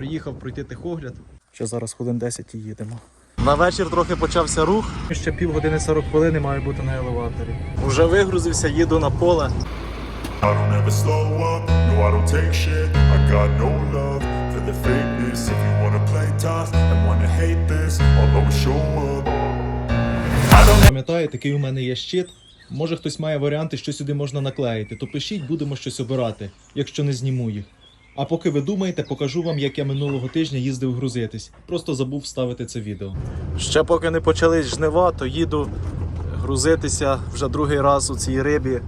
Приїхав пройти техогляд. Ще зараз хвилин 10 і їдемо. На вечір трохи почався рух. Ще півгодини 40 хвилин має бути на елеваторі. Уже вигрузився, їду на поле. Пам'ятаєте, такий у мене є щит. Може хтось має варіанти, що сюди можна наклеїти, то пишіть, будемо щось обирати, якщо не зніму їх. А поки ви думаєте, покажу вам, як я минулого тижня їздив грузитись. Просто забув вставити це відео. Ще поки не почались жнива, то їду грузитися вже другий раз у цій рибі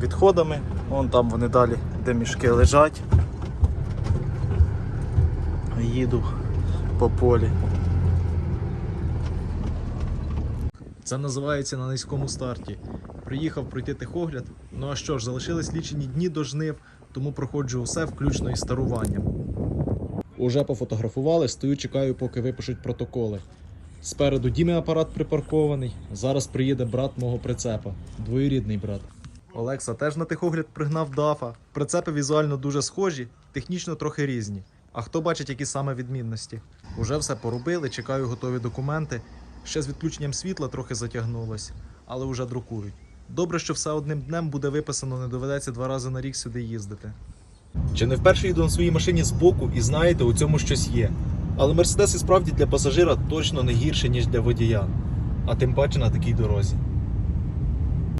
відходами. Вон там вони далі, де мішки лежать. Їду по полі. Це називається на низькому старті. Приїхав пройти техогляд. Ну а що ж, залишились лічені дні до жнив, тому проходжу усе включно із старуванням. Уже пофотографували, стою, чекаю, поки випишуть протоколи. Спереду Діми апарат припаркований. Зараз приїде брат мого прицепа, двоюрідний брат. Олекса теж на техогляд пригнав дафа. Прицепи візуально дуже схожі, технічно трохи різні. А хто бачить, які саме відмінності? Уже все поробили, чекаю готові документи. Ще з відключенням світла трохи затягнулось, але вже друкують. Добре, що все одним днем буде виписано, не доведеться два рази на рік сюди їздити. Чи не вперше їду на своїй машині збоку і знаєте, у цьому щось є. Але Мерседес і справді для пасажира точно не гірше, ніж для водія, а тим паче на такій дорозі.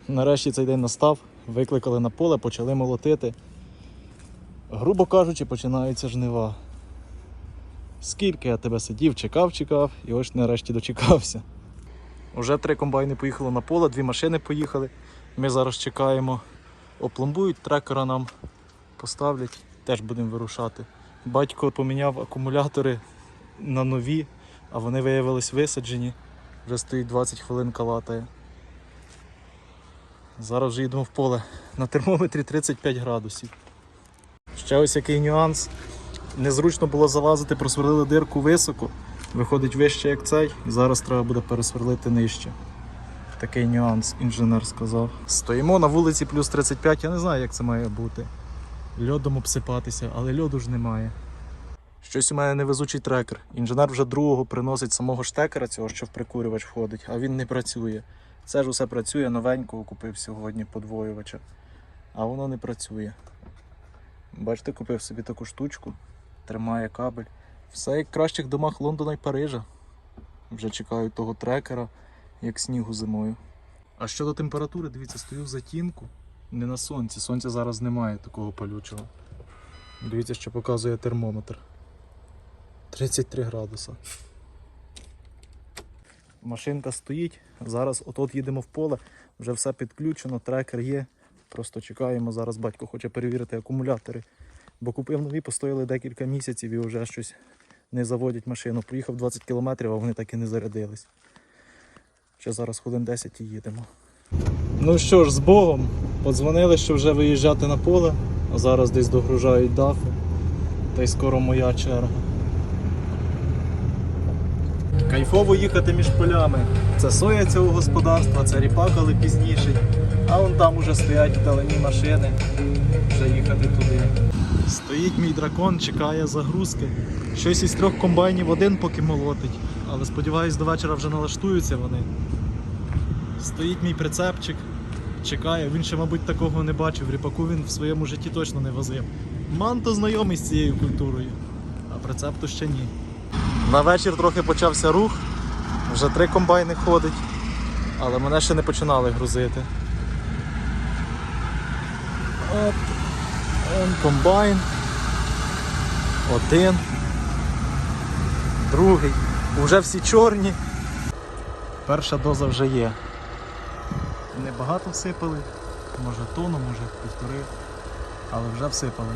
Нарешті цей день настав, викликали на поле, почали молотити. Грубо кажучи, починаються жнива. Скільки я тебе сидів, чекав, чекав, і ось нарешті дочекався. Уже три комбайни поїхали на поле, дві машини поїхали. Ми зараз чекаємо, опломбують, трекера нам поставлять, теж будемо вирушати. Батько поміняв акумулятори на нові, а вони виявились висаджені. Вже стоїть 20 хвилин калатає. Зараз вже їдемо в поле. На термометрі 35 градусів. Ще ось який нюанс. Незручно було залазити, просверлили дирку високо, виходить вище, як цей, і зараз треба буде пересверлити нижче. Такий нюанс, інженер сказав. Стоїмо на вулиці плюс 35, я не знаю, як це має бути. Льодом обсипатися, але льоду ж немає. Щось у мене невезучий трекер. Інженер вже другого приносить самого штекера, цього, що в прикурювач входить, а він не працює. Це ж усе працює, новенького купив сьогодні подвоювача, а воно не працює. Бачите, купив собі таку штучку, тримає кабель. Все як в кращих домах Лондона і Парижа. Вже чекаю того трекера, як снігу зимою. А щодо температури, дивіться, стою в затінку, не на сонці. Сонця зараз немає такого палючого. Дивіться, що показує термометр. 33 градуса. Машинка стоїть. Зараз от їдемо в поле, вже все підключено, трекер є. Просто чекаємо. Зараз батько хоче перевірити акумулятори. Бо купив нові, постояли декілька місяців і вже щось не заводять машину. Проїхав 20 кілометрів, а вони так і не зарядились. Ще зараз хвилин 10 і їдемо. Ну що ж, з Богом. Подзвонили, що вже виїжджати на поле, а зараз десь догружають дафи. Та й скоро моя черга. Кайфово їхати між полями. Це соя цього господарства, це ріпак, але пізніший. А вон там уже стоять вдалині машини. Вже їхати туди. Стоїть мій дракон, чекає загрузки. Щось із трьох комбайнів один поки молотить. Але сподіваюсь, до вечора вже налаштуються вони. Стоїть мій прицепчик, чекає, він ще, мабуть, такого не бачив. Ріпаку він в своєму житті точно не возив. Манто знайомий з цією культурою, а прицеп то ще ні. На вечір трохи почався рух, вже три комбайни ходить, але мене ще не починали грузити. От, он комбайн. Один. Другий. Уже всі чорні. Перша доза вже є. Небагато всипали, може тонну, може півтори, але вже всипали.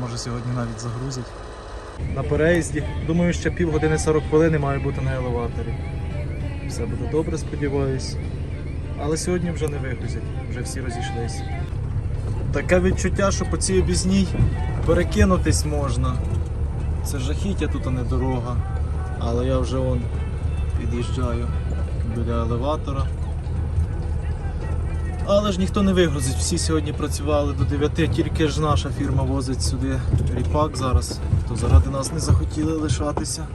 Може сьогодні навіть загрузять. На переїзді. Думаю, ще півгодини 40 хвилин має бути на елеваторі. Все буде добре, сподіваюсь. Але сьогодні вже не вигрузять, вже всі розійшлись. Таке відчуття, що по цій обізній перекинутись можна. Це жахіття тут, а не дорога. Але я вже вон під'їжджаю біля елеватора. Але ж ніхто не вигрузить, всі сьогодні працювали до 9, тільки ж наша фірма возить сюди ріпак зараз, то заради нас не захотіли лишатися.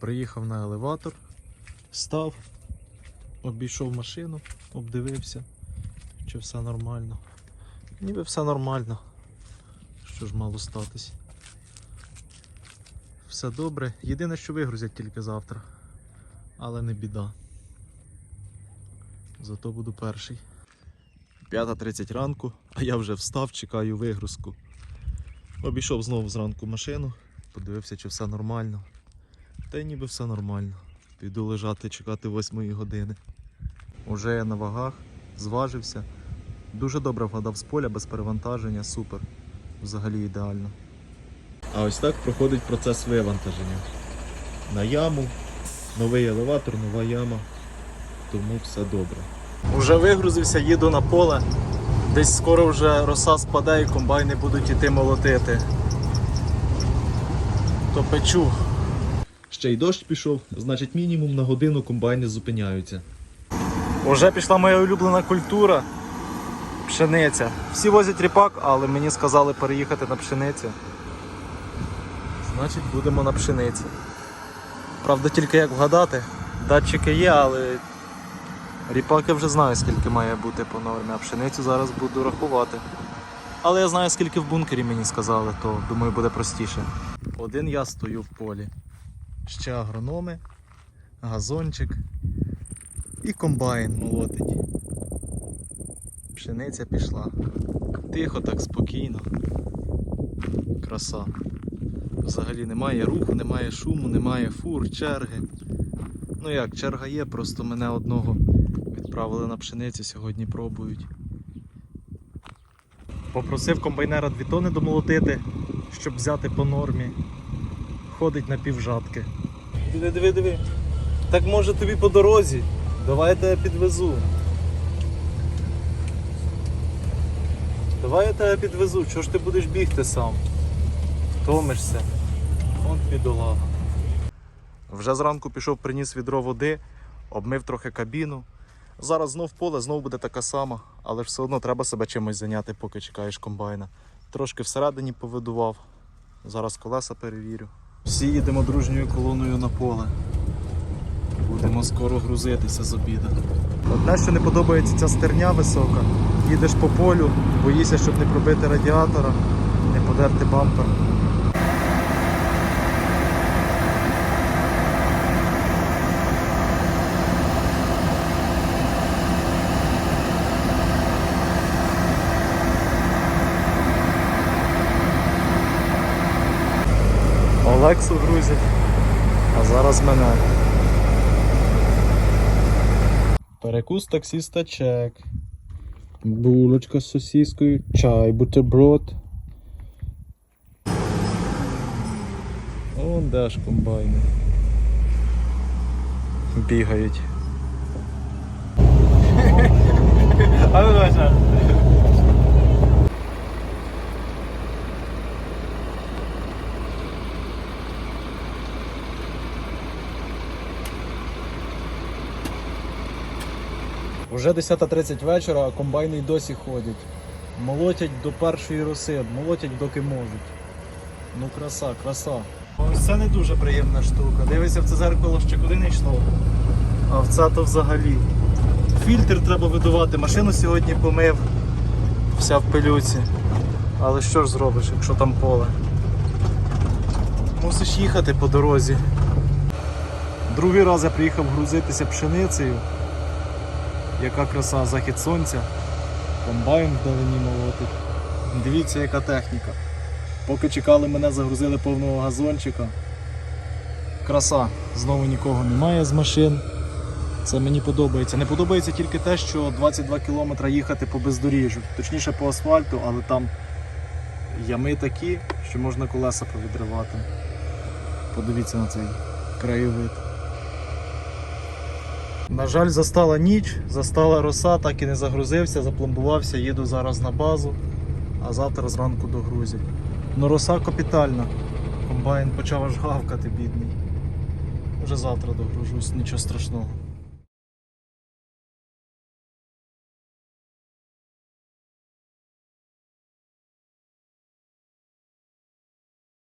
Приїхав на елеватор, став, обійшов машину, обдивився, чи все нормально. Ніби все нормально. Що ж мало статись. Все добре. Єдине, що вигрузять тільки завтра. Але не біда. Зато буду перший. 5.30 ранку, а я вже встав, чекаю вигрузку. Обійшов знову зранку машину, подивився, чи все нормально. Та й ніби все нормально. Піду лежати, чекати 8 години. Уже я на вагах, зважився. Дуже добре вгадав з поля, без перевантаження, супер. Взагалі ідеально. А ось так проходить процес вивантаження. На яму, новий елеватор, нова яма. Тому все добре. Уже вигрузився, їду на поле. Десь скоро вже роса спаде і комбайни будуть іти молотити. То печу. Ще й дощ пішов, значить мінімум на годину комбайни зупиняються. Уже пішла моя улюблена культура. Пшениця. Всі возять ріпак, але мені сказали переїхати на пшеницю. Значить будемо на пшениці. Правда, тільки як вгадати, датчики є, але ріпак я вже знаю, скільки має бути по нормі, а пшеницю зараз буду рахувати. Але я знаю, скільки в бункері мені сказали, то думаю буде простіше. Один я стою в полі. Ще агрономи, газончик і комбайн молотить. Пшениця пішла. Тихо, так спокійно. Краса. Взагалі немає руху, немає шуму, немає фур, черги. Ну як, черга є, просто мене одного відправили на пшеницю, сьогодні пробують. Попросив комбайнера дві тони домолотити, щоб взяти по нормі. Ходить на півжатки. Диви, диви, диви. Так може тобі по дорозі. Давай я підвезу. Давай я тебе підвезу, чого ж ти будеш бігти сам? Втомишся. От бідолага. Вже зранку пішов, приніс відро води, обмив трохи кабіну. Зараз знов поле, знов буде така сама, але все одно треба себе чимось зайняти, поки чекаєш комбайна. Трошки всередині повидував. Зараз колеса перевірю. Всі їдемо дружньою колоною на поле. Будемо скоро грузитися з обіду. Одне, що не подобається ця стерня висока. Їдеш по полю, боїшся, щоб не пробити радіатора, не подерти бампер. Олексу грузять, а зараз мене. Перекус таксіста чек. Булочка з сосіскою, чай, бутерброд. О, де ж комбайни. Бігають. А Уже 10.30 вечора, а комбайни й досі ходять. Молотять до першої роси, молотять доки можуть. Ну краса, краса. Ось це не дуже приємна штука. Дивися в це зеркало ще куди не йшло. А в це то взагалі. Фільтр треба видувати. Машину сьогодні помив. Вся в пилюці. Але що ж зробиш, якщо там поле? Мусиш їхати по дорозі. Другий раз я приїхав грузитися пшеницею. Яка краса, захід сонця, комбайн вдалині молотить. Дивіться, яка техніка. Поки чекали мене, загрузили повного газончика. Краса, знову нікого немає з машин. Це мені подобається. Не подобається тільки те, що 22 км їхати по бездоріжжю, точніше по асфальту, але там ями такі, що можна колеса повідривати. Подивіться на цей краєвид. На жаль, застала ніч, застала роса, так і не загрузився, запломбувався, їду зараз на базу, а завтра зранку догрузять. Ну роса капітальна. Комбайн почав аж гавкати, бідний. Вже завтра догружусь, нічого страшного.